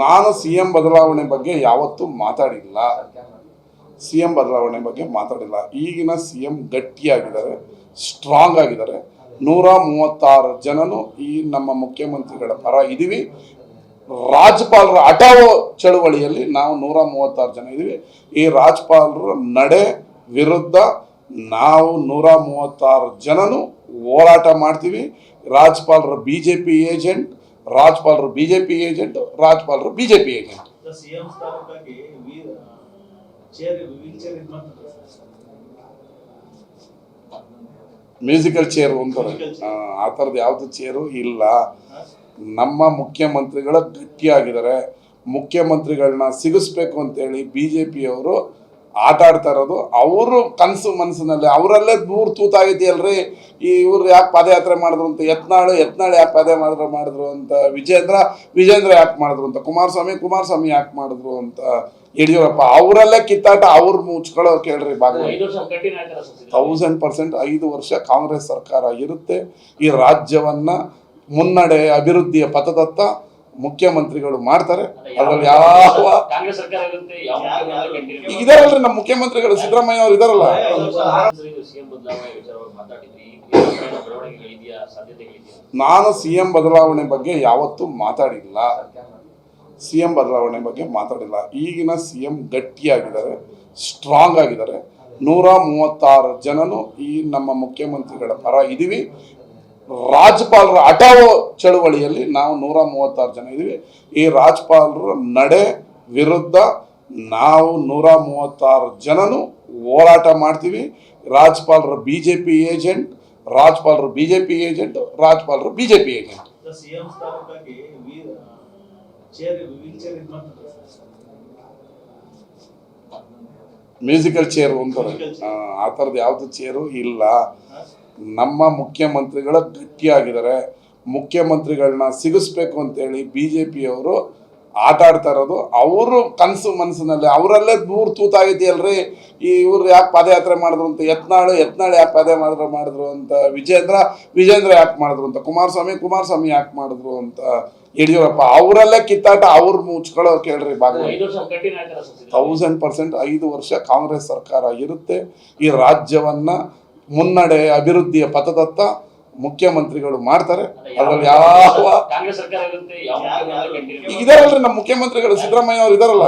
ನಾನು C M ಬದಲಾವಣೆ ಬಗ್ಗೆ ಯಾವತ್ತೂ ಮಾತಾಡಿಲ್ಲ. ಸಿ ಎಂ ಬದಲಾವಣೆ ಬಗ್ಗೆ ಮಾತಾಡಿಲ್ಲ. ಈಗಿನ ಸಿ ಎಂ ಗಟ್ಟಿಯಾಗಿದ್ದಾರೆ ಸ್ಟ್ರಾಂಗ್ ಆಗಿದ್ದಾರೆ. ನೂರ ಮೂವತ್ತಾರು ಜನನು ಈ ನಮ್ಮ ಮುಖ್ಯಮಂತ್ರಿಗಳ ಪರ ಇದ್ದೀವಿ. ರಾಜ್ಯಪಾಲರ ಹಠಾವೋ ಚಳುವಳಿಯಲ್ಲಿ ನಾವು ನೂರ ಮೂವತ್ತಾರು ಜನ ಇದ್ದೀವಿ. ಈ ರಾಜ್ಯಪಾಲರ ನಡೆ ವಿರುದ್ಧ ನಾವು ನೂರ ಮೂವತ್ತಾರು ಜನನು ಹೋರಾಟ ಮಾಡ್ತೀವಿ. ರಾಜ್ಪಾಲರು ಬಿ ಜೆ ಪಿ ಏಜೆಂಟ್ ರಾಜ್ಯಪಾಲರು ಬಿ ಜೆ ಪಿ ಏಜೆಂಟ್ ರಾಜ್ಯಪಾಲರು B J P agent musical chair ಅಂತಾರೆ ಆ, ಥರದ ಥರದ್ದು ಯಾವುದು ಚೇರು ಇಲ್ಲ. ನಮ್ಮ ಮುಖ್ಯಮಂತ್ರಿಗಳು ಗಟ್ಟಿಯಾಗಿದ್ದಾರೆ. ಮುಖ್ಯಮಂತ್ರಿಗಳನ್ನ ಸಿಗಿಸ್ಬೇಕು ಅಂತೇಳಿ ಬಿ ಜೆ ಪಿಯವರು ಆಟ ಆಡ್ತಾ ಇರೋದು ಅವರು ಕನಸು ಮನಸ್ಸಿನಲ್ಲಿ ಅವರಲ್ಲೇ ದೂರ ತೂತಾಗೈತಿಯಲ್ರಿ ಈ ಇವ್ರು ಯಾಕೆ ಪಾದಯಾತ್ರೆ ಮಾಡಿದ್ರು ಅಂತ ಯತ್ನಾಳು ಯತ್ನಾಳು ಯಾಕೆ ಪಾದೆ ಮಾಡಿದ್ರು ಮಾಡಿದ್ರು ಅಂತ ವಿಜೇಂದ್ರ ವಿಜೇಂದ್ರ ಯಾಕೆ ಮಾಡಿದ್ರು ಅಂತ ಕುಮಾರಸ್ವಾಮಿ ಕುಮಾರಸ್ವಾಮಿ ಯಾಕೆ ಮಾಡಿದ್ರು ಅಂತ ಯಡಿಯೂರಪ್ಪ ಅವರಲ್ಲೇ ಕಿತ್ತಾಟ ಅವ್ರು ಮುಚ್ಕೊಳ್ಳೋ ಕೇಳ್ರಿ ಭಾಗ ಐದು ವರ್ಷ ಕಂಟಿನ್ಯೂ ಆಗ್ತಾರೆ ಸರ್ ತೌಸಂಡ್ ಪರ್ಸೆಂಟ್ ಐದು ವರ್ಷ ಕಾಂಗ್ರೆಸ್ ಸರ್ಕಾರ ಇರುತ್ತೆ. ಈ ರಾಜ್ಯವನ್ನ ಮುನ್ನಡೆ ಅಭಿವೃದ್ಧಿಯ ಪಥದತ್ತ ಮುಖ್ಯಮಂತ್ರಿಗಳು ಮಾಡ್ತಾರೆ. ಅದರಲ್ಲಿ ಯಾವ ಇದಾರಲ್ರಿ ನಮ್ಮ ಮುಖ್ಯಮಂತ್ರಿಗಳು ಸಿದ್ದರಾಮಯ್ಯ ಅವರು ಇದಾರಲ್ಲ. ನಾನು ಸಿ ಎಂ ಬದಲಾವಣೆ ಬಗ್ಗೆ ಯಾವತ್ತೂ ಮಾತಾಡಿಲ್ಲ. ಸಿ ಎಂ ಬದಲಾವಣೆ ಬಗ್ಗೆ ಮಾತಾಡಿಲ್ಲ. ಈಗಿನ ಸಿ ಎಂ ಗಟ್ಟಿಯಾಗಿದ್ದಾರೆ ಸ್ಟ್ರಾಂಗ್ ಆಗಿದ್ದಾರೆ. ನೂರ ಮೂವತ್ತಾರು ಜನನು ಈ ನಮ್ಮ ಮುಖ್ಯಮಂತ್ರಿಗಳ ಪರ ಇದ್ದೀವಿ ರಾಜ್ಯಪಾಲರ ಹಠಾವೋ ಚಳುವಳಿಯಲ್ಲಿ ನಾವು ನೂರ ಮೂವತ್ತಾರು ಜನ ಇದ್ದೀವಿ. ಈ ರಾಜ್ಯಪಾಲರ ನಡೆ ವಿರುದ್ಧ ನಾವು ನೂರ ಮೂವತ್ತಾರು ಜನನು ಹೋರಾಟ ಮಾಡ್ತೀವಿ. ರಾಜ್ಯಪಾಲರ ಬಿ ಜೆ ಪಿ ಏಜೆಂಟ್ ರಾಜ್ಯಪಾಲರು ಬಿ ಜೆ ಪಿ ಏಜೆಂಟ್ ರಾಜ್ಯಪಾಲರು B J P agent musical chair ಅಂತಾರೆ ಆ, ಆ ಥರದ್ದು ಯಾವುದು ಚೇರು ಇಲ್ಲ. ನಮ್ಮ ಮುಖ್ಯಮಂತ್ರಿಗಳ ಗಟ್ಟಿಯಾಗಿದ್ದಾರೆ. ಮುಖ್ಯಮಂತ್ರಿಗಳನ್ನ ಸಿಗಿಸ್ಬೇಕು ಅಂತೇಳಿ ಬಿ ಜೆ ಪಿಯವರು ಆಟ ಆಡ್ತಾ ಇರೋದು. ಅವರು ಕನಸು ಮನಸ್ಸಿನಲ್ಲಿ ಅವರಲ್ಲೇ ದೂರ ತೂತಾಗೈತಿಯಲ್ರಿ ಈ ಇವ್ರು ಯಾಕೆ ಪಾದಯಾತ್ರೆ ಮಾಡಿದ್ರು ಅಂತ ಯತ್ನಾಳು ಯತ್ನಾಳು ಯಾಕೆ ಪಾದ ಮಾಡಿದ್ರು ಮಾಡಿದ್ರು ಅಂತ ವಿಜೇಂದ್ರ ವಿಜೇಂದ್ರ ಯಾಕೆ ಮಾಡಿದ್ರು ಅಂತ ಕುಮಾರಸ್ವಾಮಿ ಕುಮಾರಸ್ವಾಮಿ ಯಾಕೆ ಮಾಡಿದ್ರು ಅಂತ ಯಡಿಯೂರಪ್ಪ ಅವರಲ್ಲೇ ಕಿತ್ತಾಟ ಅವ್ರು ಮುಚ್ಕೊಳ್ಳೋ ಕೇಳ್ರಿ ಭಾಗ ತೌಸಂಡ್ ಪರ್ಸೆಂಟ್ ಐದು ವರ್ಷ ಕಾಂಗ್ರೆಸ್ ಸರ್ಕಾರ ಇರುತ್ತೆ. ಈ ರಾಜ್ಯವನ್ನ ಮುನ್ನಡೆ ಅಭಿವೃದ್ಧಿಯ ಪಥದತ್ತ ಮುಖ್ಯಮಂತ್ರಿಗಳು ಮಾಡ್ತಾರೆ. ಅದರಲ್ಲಿ ಯಾವ ಇದಾರಲ್ರಿ ನಮ್ಮ ಮುಖ್ಯಮಂತ್ರಿಗಳು ಸಿದ್ದರಾಮಯ್ಯ ಅವರು ಇದಾರಲ್ಲ